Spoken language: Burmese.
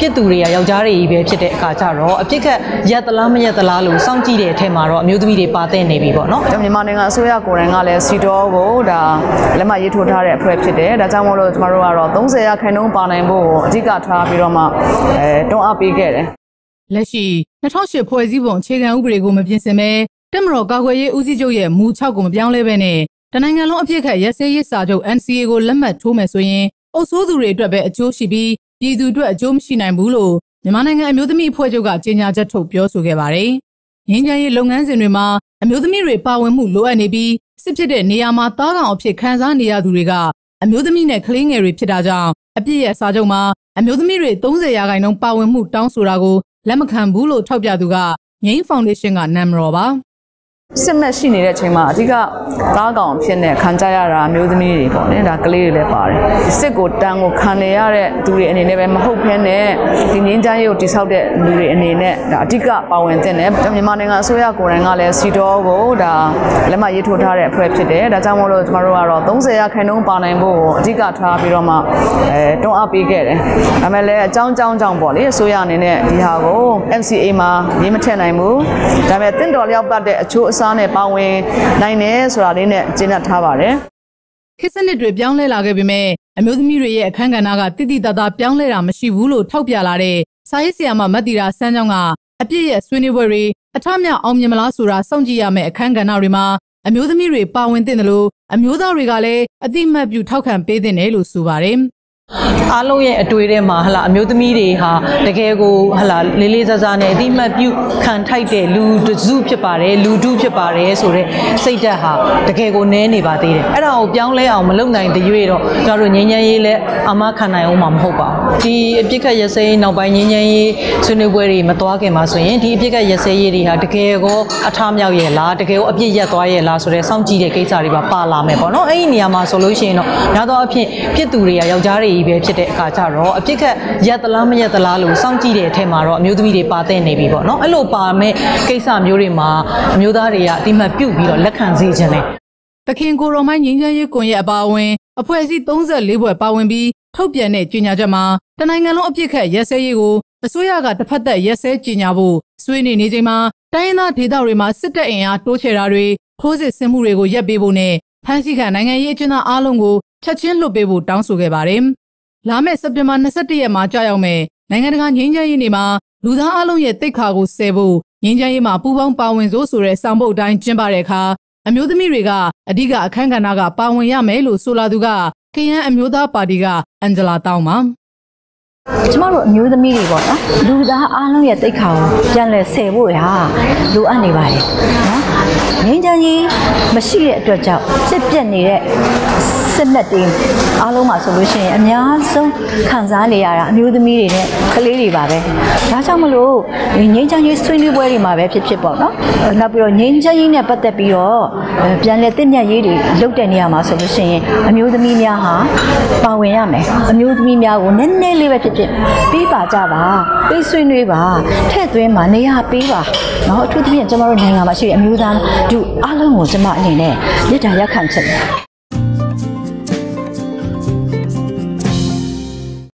ဖြစ်သူတွေကယောက်ျားတွေကြီးပဲဖြစ်တဲ့အခါကျတော့အပြစ်ခတ်ရက်သလားမရက်သလားလို့စောင့်ကြည့်တဲ့အထက်မှာတော့အမျိုးသမီးတွေပါတဲ့နေပြီပေါ့နော်ဒါမြန်မာနိုင်ငံအစိုးရကိုယ်တိုင်ကလည်းစီတော်ကိုဒါလက်မှတ်ရေးထိုးထားတဲ့အဖွဲ့ဖြစ်တယ်ဒါကြောင့်မို့လို့ကျမတို့ကတော့30ရာခိုင်နှုန်းပါနိုင်ဖို့ကိုအဓိကထားပြီးတော့မှအဲတွန်းအားပေးခဲ့တယ်လက်ရှိ2008ဖွဲ့စည်းပုံအခြေခံဥပဒေကိုမပြင်ဆင်ဘဲတက်မတော်ကာကွယ်ရေးဦးစီးချုပ်ရဲ့မူ6ကိုမပြောင်းလဲဘဲနဲ့တနိုင်ငံလုံးအပြစ်ခတ်ရက်စဲရေးစာချုပ် NCA ကိုလက်မှတ်ထိုးမယ်ဆိုရင်အုပ်စိုးသူတွေအတွက်ပဲအကျိုးရှိပြီး ပြည်သူအတွက်အကျိုးမရှိနိုင်ဘူးလို့မြန်မာနိုင်ငံအမျိုးသမီးအဖွဲ့ချုပ်ကကြေညာချက်ထုတ်ပြောဆိုခဲ့ပါတယ်။ငင်းချမ်းရေးလုပ်ငန်းစဉ်တွေမှာအမျိုးသမီးတွေပါဝင်မှုလိုအပ်နေပြီးစစ်ဖြစ်တဲ့နေရာမှာတားကောင်အဖြစ်ခံစားနေရသူတွေကအမျိုးသမီးနဲ့ကလေးငယ်တွေဖြစ်တာကြောင့်အပြစ်ရဲ့စာချုပ်မှာအမျိုးသမီးတွေ30ရာခိုင်နှုန်းပါဝင်မှုတောင်းဆိုတာကိုလက်မခံဘူးလို့ထောက်ပြသူကငိမ့်ဖောင်ဒေးရှင်းကနာမတော်ပါ စစ်မက်ရှိနေတဲ့အချိန်မှာအဓိကသားကောင်ဖြစ်နေခံကြရတာအမျိုးသမီးတွေပေါ့နော်ဒါကလေးတွေလည်းပါတယ်စစ်ကိုတန်းကိုခံနေရတဲ့သူတွေအနေနဲ့ပဲမဟုတ်ဘဲနဲ့ဒီငင်းချမ်းရေးကိုတိဆောက်တဲ့လူတွေအနေနဲ့ဒါအဓိကပါဝင်တဲ့တယ်ဒါမြန်မာနိုင်ငံအစိုးရကိုယ်တိုင်ကလည်းစီတော်ကိုဒါလက်မှတ်ရေးထိုးထားတဲ့အဖွဲ့ဖြစ်တယ်ဒါကြောင့်မို့လို့ကျမတို့ကတော့30ရာခိုင်နှုန်းပါနိုင်ဖို့ကိုအဓိကထားပြီးတော့မှအဲတွန်းအားပေးခဲ့တယ်ဒါမဲ့လည်းအကြောင်းကြောင်းကြောင့်ပေါ့လေအစိုးရအနေနဲ့ဒီဟာကို MCA မှာရေးမထည့်နိုင်ဘူးဒါပေမဲ့တင့်တော်လျောက်ပတ်တဲ့အချိုးအစားနဲ့ပါဝင်နိုင်တယ်ဆိုတာလေးနဲ့ကျင့်တတ်ထားပါတယ်ခေတ်စနစ်တွေပြောင်းလဲလာခဲ့ပေမဲ့အမျိုးသမီးတွေရဲ့အခန်းကဏ္ဍကတိတိတသားပြောင်းလဲတာမရှိဘူးလို့ထောက်ပြလာတဲ့စာရေးဆရာမမတ်တီရာစန်းချောင်းကအပြစ်ရဲ့ဆွေးနွေးပွဲတွေအထမြောက်အောင်မြင်မလားဆိုတာစောင့်ကြည့်ရမယ့်အခန်းကဏ္ဍတွေမှာအမျိုးသမီးတွေပါဝင်တဲ့လို့အမျိုးသားတွေကလည်းအတိမတ်ပြုထောက်ခံပေးတဲ့တယ်လို့ဆိုပါတယ်။ အားလုံးရဲ့အတွေ့ထဲမှာဟလာအမျိုးသမီးတွေဟာတကယ်ကိုဟလာလေးလေးစားစားနဲ့အတိမတ်ပြုခံထိုက်တဲ့လူတစုဖြစ်ပါတယ်လူတုဖြစ်ပါတယ်ဆိုတော့စိတ်ဓာတ်ဟာတကယ်ကိုနည်းနေပါသေးတယ်အဲ့ဒါကိုပြောင်းလဲအောင်မလုပ်နိုင်တဲ့ရွေ့တော့ကျွန်တော်တို့ငញ្ញမ်းရေးလဲအမခံနိုင်အောင်မှာမဟုတ်ပါဘူးဒီအပြစ်ခတ်ရစဲနောက်ပိုင်းငញ្ញမ်းရေးဆွေးနွေးပွဲတွေမသွားခင်မှာဆိုရင်ဒီအပြစ်ခတ်ရစဲရေးတွေဟာတကယ်ကိုအထားမြောက်ရဲ့လားတကယ်ကိုအပြစ်ရက်သွားရဲ့လားဆိုတော့စောင့်ကြည့်တဲ့ကိစ္စတွေပါပါလာမယ်ပေါ့နော်အဲ့ဒီနေရာမှာဆိုလို့ရှိရင်တော့များသောအားဖြင့်ဖြစ်သူတွေကယောက်ျားတွေ ကြီးပဲဖြစ်တဲ့အခါကျတော့အပြစ်ခတ်ရက်သလားမရက်သလားလို့စောင့်ကြည့်တဲ့အထက်မှာတော့အမျိုးသမီးတွေပါတဲ့နေပြီပေါ့နော်အဲ့လိုပါမဲ့ကိစ္စမျိုးတွေမှာအမျိုးသားတွေကအတိမတ်ပြုတ်ပြီးတော့လက်ခံစေခြင်းတယ်တခင်ကိုရောမိုင်းငင်းချမ်းရေးကွန်ရက်အပါအဝင်အဖွဲ့အစည်း34ဘွဲ့ပါဝင်ပြီးထုတ်ပြန်တဲ့ကြေညာချက်မှာတနိုင်ငံလုံးအပြစ်ခတ်ရဲစဲရေးကိုအစိုးရကတစ်ဖက်သက်ရဲစဲကြေညာဖို့ဆွေးနွေးနေချိန်မှာတိုင်းရင်းသားဒေသတွေမှာစစ်တပ်အင်အားတိုးချဲ့တာတွေခိုးစစ်ဆင်မှုတွေကိုရပ်ပေးဖို့နဲ့ဖမ်းဆီးခံနိုင်ငံရေးအကျဉ်းသားအားလုံးကိုချက်ချင်းလွှတ်ပေးဖို့တောင်းဆိုခဲ့ပါတယ်။ လာမယ့်စက်တင်ဘာ22ရက်မှာကြာရောက်မယ်နိုင်ငံတကာငြိမ်းချမ်းရေးနေ့မှာလူသားအလုံးရဲ့တိတ်ခါကိုဆယ်ဖို့ငြိမ်းချမ်းရေးမှာပူးပေါင်းပါဝင်စို့ဆိုတဲ့စောင့်ပုတ်တိုင်းကျင်းပတဲ့အခါအမျိုးသမီးတွေကအဓိကအခန်းကဏ္ဍကပါဝင်ရမယ်လို့ဆိုလာသူကကရန်အမျိုးသားပါတီကအန်ဂျလာတောင်းပါကျမတို့အမျိုးသမီးတွေပေါ့နော်လူသားအားလုံးရဲ့တိတ်ခါကိုပြန်လဲဆယ်ဖို့ရာလိုအပ်နေပါတယ်နော်ငင်းချမ်းကြီးမရှိတဲ့အတွက်ကြောင့်စစ်ပြက်နေတဲ့ စစ်လက်တွေအားလုံးမှာဆိုလို့ရှိရင်အများဆုံးခံစားနေရတာအမျိုးသမီးတွေနဲ့ကလေးတွေပါပဲဒါကြောင့်မလို့ငိမ့်ချမ်းရေးဆွေးနွေးပွဲတွေမှာပဲဖြစ်ဖြစ်ပေါ့နော်နောက်ပြီးတော့ငိမ့်ချမ်းရေးနဲ့ပတ်သက်ပြီးတော့ပြန်လည်တင့်မြတ်ရေးတွေလုပ်တဲ့နေရာမှာဆိုလို့ရှိရင်အမျိုးသမီးများဟာပါဝင်ရမယ်အမျိုးသမီးများကိုနည်းနည်းလေးပဲဖြစ်ဖြစ်ပြီးပါကြပါပြီးဆွေးနွေးပါထည့်သွင်းပါနေရာပေးပါနော်အထူးသဖြင့်ကျွန်တော်တို့နိုင်ငံမှာရှိတဲ့အမျိုးသားတို့အားလုံးကိုကျွန်မအနေနဲ့မြစ်တာရက်ခံချက်